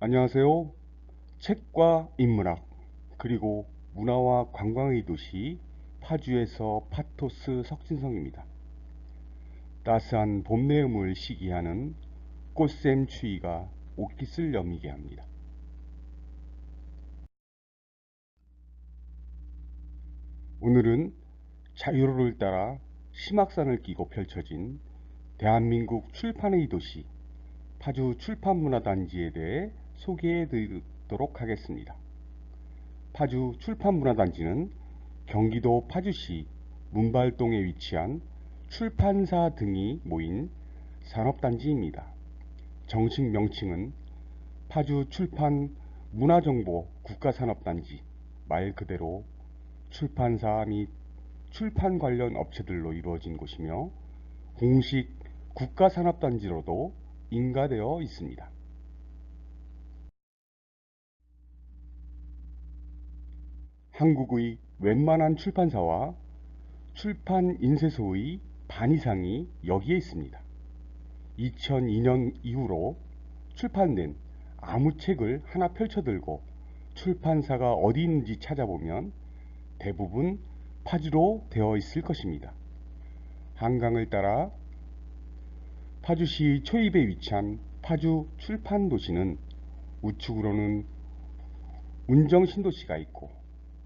안녕하세요. 책과 인문학 그리고 문화와 관광의 도시 파주에서 파토스 석진성입니다. 따스한 봄 내음을 시기하는 꽃샘 추위가 옷깃을 여미게 합니다. 오늘은 자유로를 따라 심악산을 끼고 펼쳐진 대한민국 출판의 도시 파주 출판문화단지에 대해 소개해 드리도록 하겠습니다. 파주 출판문화단지는 경기도 파주시 문발동에 위치한 출판사 등이 모인 산업단지입니다. 정식 명칭은 파주 출판 문화정보 국가산업단지 말 그대로 출판사 및 출판 관련 업체들로 이루어진 곳이며 공식 국가산업단지로도 인가되어 있습니다. 한국의 웬만한 출판사와 출판 인쇄소의 반 이상이 여기에 있습니다. 2002년 이후로 출판된 아무 책을 하나 펼쳐들고 출판사가 어디 있는지 찾아보면 대부분 파주로 되어 있을 것입니다. 한강을 따라 파주시 초입에 위치한 파주 출판도시는 우측으로는 운정신도시가 있고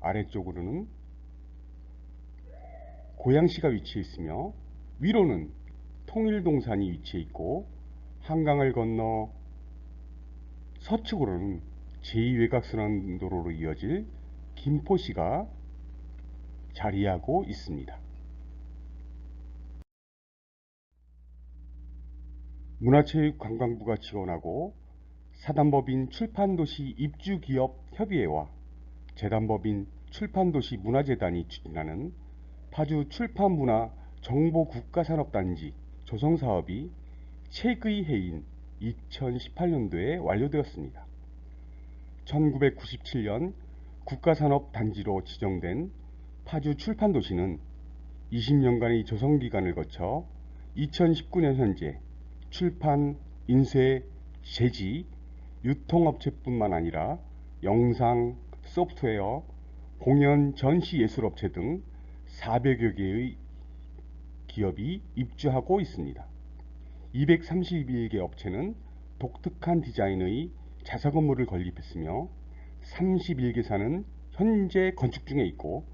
아래쪽으로는 고양시가 위치해 있으며 위로는 통일동산이 위치해 있고 한강을 건너 서측으로는 제2외곽순환 도로로 이어질 김포시가 자리하고 있습니다. 문화체육관광부가 지원하고 사단법인 출판도시 입주기업 협의회와 재단법인 출판도시 문화재단이 추진하는 파주 출판문화 정보국가산업단지 조성사업이 책의 해인 2018년도에 완료되었습니다. 1997년 국가산업단지로 지정된 파주 출판도시는 20년간의 조성기간을 거쳐 2019년 현재 출판, 인쇄, 제지, 유통업체뿐만 아니라 영상, 소프트웨어, 공연, 전시 예술업체 등 400여 개의 기업이 입주하고 있습니다. 232개 업체는 독특한 디자인의 자사 건물을 건립했으며 31개사는 현재 건축 중에 있고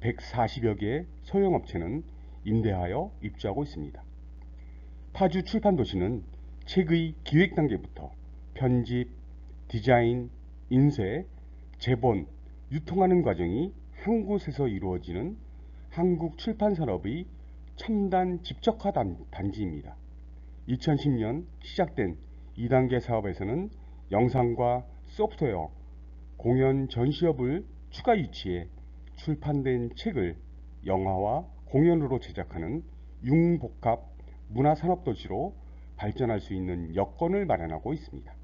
140여 개 소형 업체는 임대하여 입주하고 있습니다. 파주 출판 도시는 책의 기획 단계부터 편집, 디자인, 인쇄, 제본, 유통하는 과정이 한 곳에서 이루어지는 한국 출판산업의 첨단 집적화 단지입니다. 2010년 시작된 2단계 사업에서는 영상과 소프트웨어, 공연 전시업을 추가 유치해 출판된 책을 영화와 공연으로 제작하는 융복합 문화산업도시로 발전할 수 있는 여건을 마련하고 있습니다.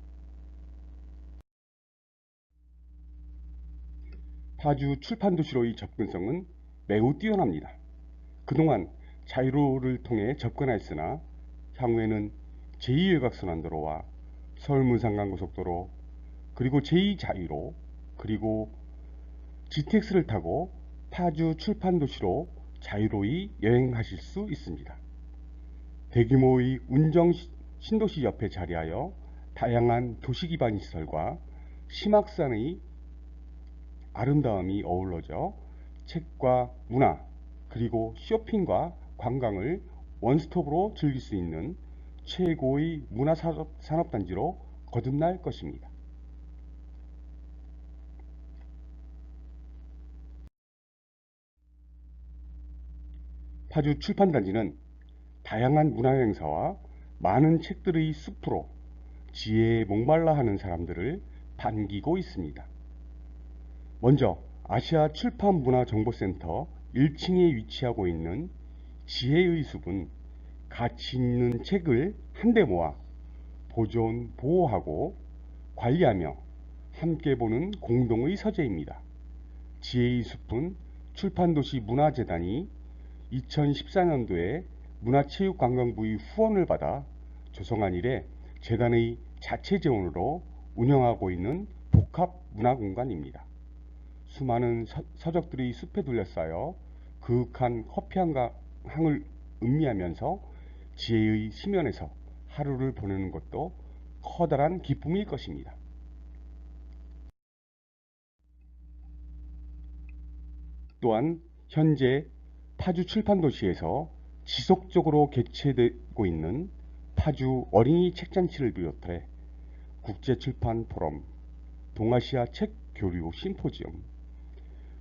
파주 출판도시로의 접근성은 매우 뛰어납니다. 그동안 자유로를 통해 접근하였으나 향후에는 제2외곽순환도로와 서울문상간고속도로 그리고 제2자유로 그리고 GTX를 타고 파주 출판도시로 자유로이 여행하실 수 있습니다. 대규모의 운정 신도시 옆에 자리하여 다양한 도시기반 시설과 심악산의 아름다움이 어우러져 책과 문화 그리고 쇼핑과 관광을 원스톱으로 즐길 수 있는 최고의 문화산업단지로 거듭날 것입니다. 파주 출판단지는 다양한 문화행사와 많은 책들의 숲으로 지혜에 목말라 하는 사람들을 반기고 있습니다. 먼저 아시아 출판문화정보센터 1층에 위치하고 있는 지혜의 숲은 가치 있는 책을 한데 모아 보존, 보호하고 관리하며 함께 보는 공동의 서재입니다. 지혜의 숲은 출판도시 문화재단이 2014년도에 문화체육관광부의 후원을 받아 조성한 이래 재단의 자체 재원으로 운영하고 있는 복합 문화공간입니다. 수많은 서, 서적들이 숲에 둘러싸여 그윽한 커피 한 향을 음미하면서 지혜의 심연에서 하루를 보내는 것도 커다란 기쁨일 것입니다. 또한 현재 파주 출판도시에서 지속적으로 개최되고 있는 파주 어린이 책잔치를 비롯해 국제출판 포럼, 동아시아 책 교류 심포지엄,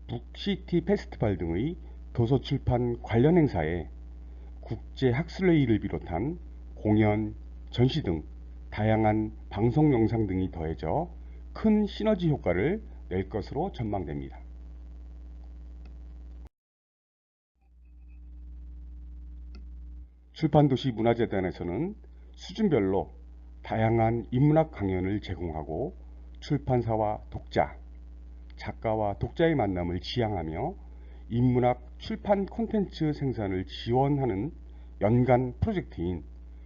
북시티 페스티벌 등의 도서 출판 관련 행사에 국제 학술회의를 비롯한 공연, 전시 등 다양한 방송 영상 등이 더해져 큰 시너지 효과를 낼 것으로 전망됩니다. 출판도시 문화재단에서는 수준별로 다양한 인문학 강연을 제공하고 출판사와 독자, 작가와 독자의 만남을 지향하며 인문학 출판 콘텐츠 생산을 지원하는 연간 프로젝트인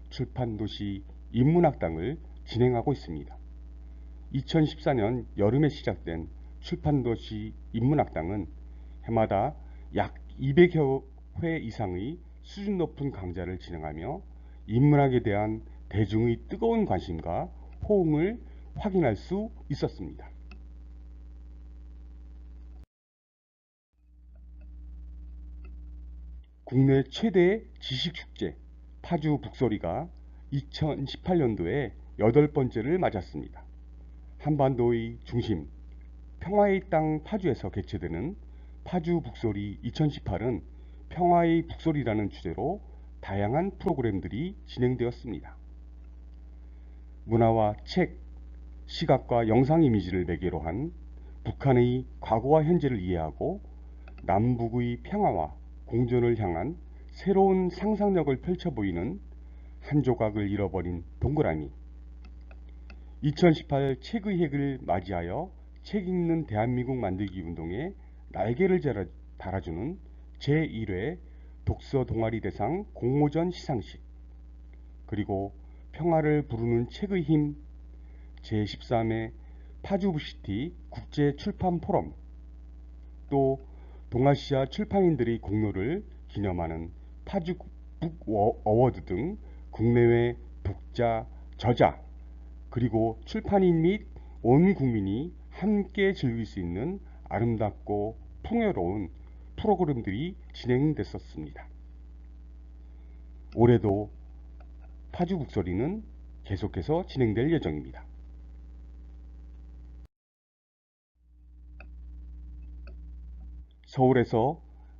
출판도시 인문학당을 진행하고 있습니다. 2014년 여름에 시작된 출판도시 인문학당은 해마다 약 200여 회 이상의 수준 높은 강좌를 진행하며 인문학에 대한 대중의 뜨거운 관심과 호응을 확인할 수 있었습니다. 국내 최대 지식축제 파주 북소리가 2018년도에 여덟 번째를 맞았습니다. 한반도의 중심, 평화의 땅 파주에서 개최되는 파주 북소리 2018은 평화의 북소리라는 주제로 다양한 프로그램들이 진행되었습니다. 문화와 책, 시각과 영상 이미지를 매개로 한 북한의 과거와 현재를 이해하고 남북의 평화와 공존을 향한 새로운 상상력을 펼쳐 보이는 한 조각을 잃어버린 동그라미. 2018 책의 핵을 맞이하여 책 읽는 대한민국 만들기 운동에 날개를 달아주는 제1회 독서 동아리 대상 공모전 시상식. 그리고 평화를 부르는 책의 힘 제13회 파주부시티 국제 출판 포럼 또 동아시아 출판인들의 공로를 기념하는 파주 북 어워드 등 국내외 독자, 저자, 그리고 출판인 및 온 국민이 함께 즐길 수 있는 아름답고 풍요로운 프로그램들이 진행됐었습니다. 올해도 파주 북소리는 계속해서 진행될 예정입니다. 서울에서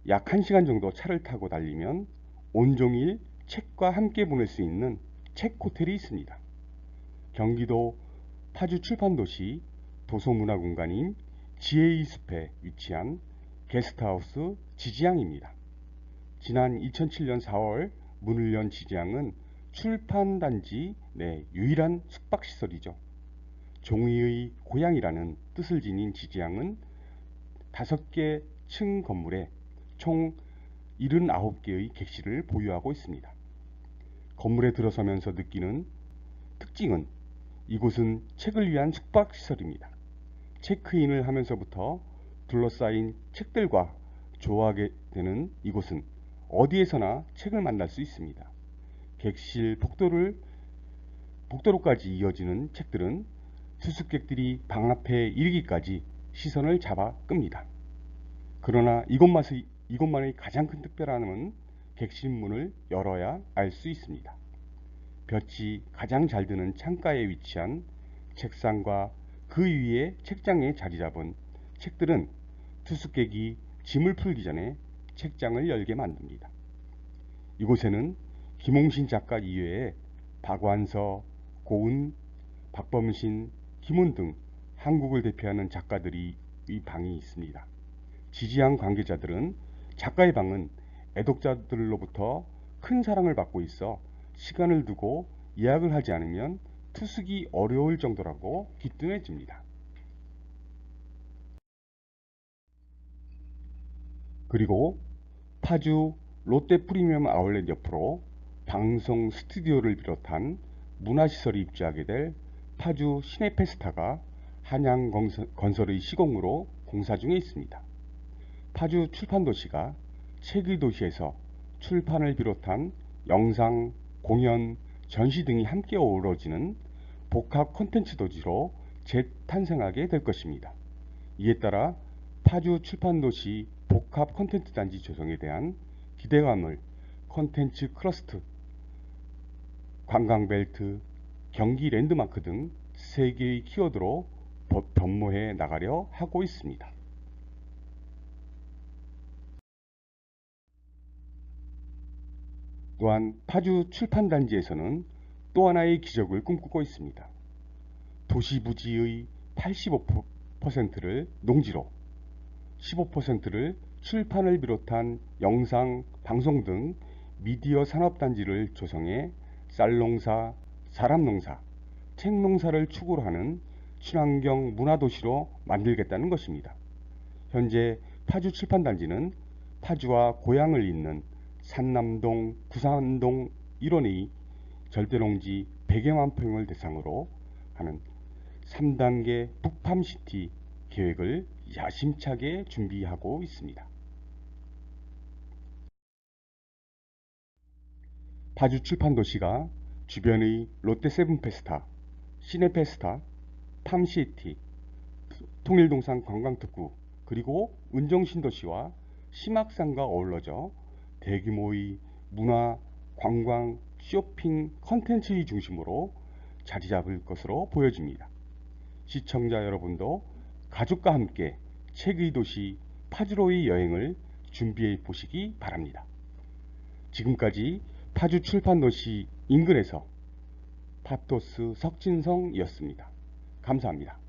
약 1시간 정도 차를 타고 달리면 온종일 책과 함께 보낼 수 있는 책 호텔이 있습니다. 경기도 파주 출판도시 도서문화공간인 지혜의 숲에 위치한 게스트하우스 지지양입니다. 지난 2007년 4월 문을 연 지지양은 출판단지 내 유일한 숙박시설이죠. 종이의 고향이라는 뜻을 지닌 지지양은 5개 층 건물에 총 79개의 객실을 보유하고 있습니다. 건물에 들어서면서 느끼는 특징은 이곳은 책을 위한 숙박시설입니다. 체크인을 하면서부터 둘러싸인 책들과 좋아하게 되는 이곳은 어디에서나 책을 만날 수 있습니다. 객실 복도를 복도로까지 이어지는 책들은 수습객들이 방 앞에 이르기까지 시선을 잡아 끕니다. 그러나 이곳만의, 이곳만의 가장 큰 특별함은 객실문을 열어야 알 수 있습니다. 볕이 가장 잘 드는 창가에 위치한 책상과 그 위에 책장에 자리 잡은 책들은 투숙객이 짐을 풀기 전에 책장을 열게 만듭니다. 이곳에는 김홍신 작가 이외에 박완서, 고은, 박범신, 김훈 등 한국을 대표하는 작가들이 이 방이 있습니다. 지지한 관계자들은 작가의 방은 애독자들로부터 큰 사랑을 받고 있어 시간을 두고 예약을 하지 않으면 투숙이 어려울 정도라고 기뜸해집니다. 그리고 파주 롯데 프리미엄 아울렛 옆으로 방송 스튜디오를 비롯한 문화시설이 입주하게 될 파주 시내페스타가 한양건설의 시공으로 공사 중에 있습니다. 파주 출판도시가 책의 도시에서 출판을 비롯한 영상, 공연, 전시 등이 함께 어우러지는 복합 콘텐츠 도시로 재탄생하게 될 것입니다. 이에 따라 파주 출판도시 복합 콘텐츠 단지 조성에 대한 기대감을 콘텐츠 클러스트, 관광벨트, 경기 랜드마크 등세 개의 키워드로 변모해 나가려 하고 있습니다. 또한 파주 출판단지에서는 또 하나의 기적을 꿈꾸고 있습니다. 도시 부지의 85%를 농지로 15%를 출판을 비롯한 영상, 방송 등 미디어 산업단지를 조성해 쌀농사, 사람농사, 책농사를 축으로 하는 친환경 문화도시로 만들겠다는 것입니다. 현재 파주 출판단지는 파주와 고향을 잇는 산남동, 구산동 일원의 절대농지 100여만 평을 대상으로 하는 3단계 북팜시티 계획을 야심차게 준비하고 있습니다. 파주 출판도시가 주변의 롯데세븐페스타, 시내페스타, 팜시티, 통일동산 관광특구, 그리고 은정신도시와 심악산과 어우러져 대규모의 문화, 관광, 쇼핑, 컨텐츠의 중심으로 자리 잡을 것으로 보여집니다. 시청자 여러분도 가족과 함께 책의 도시 파주로의 여행을 준비해 보시기 바랍니다. 지금까지 파주 출판도시 인근에서 파토스 석진성이었습니다. 감사합니다.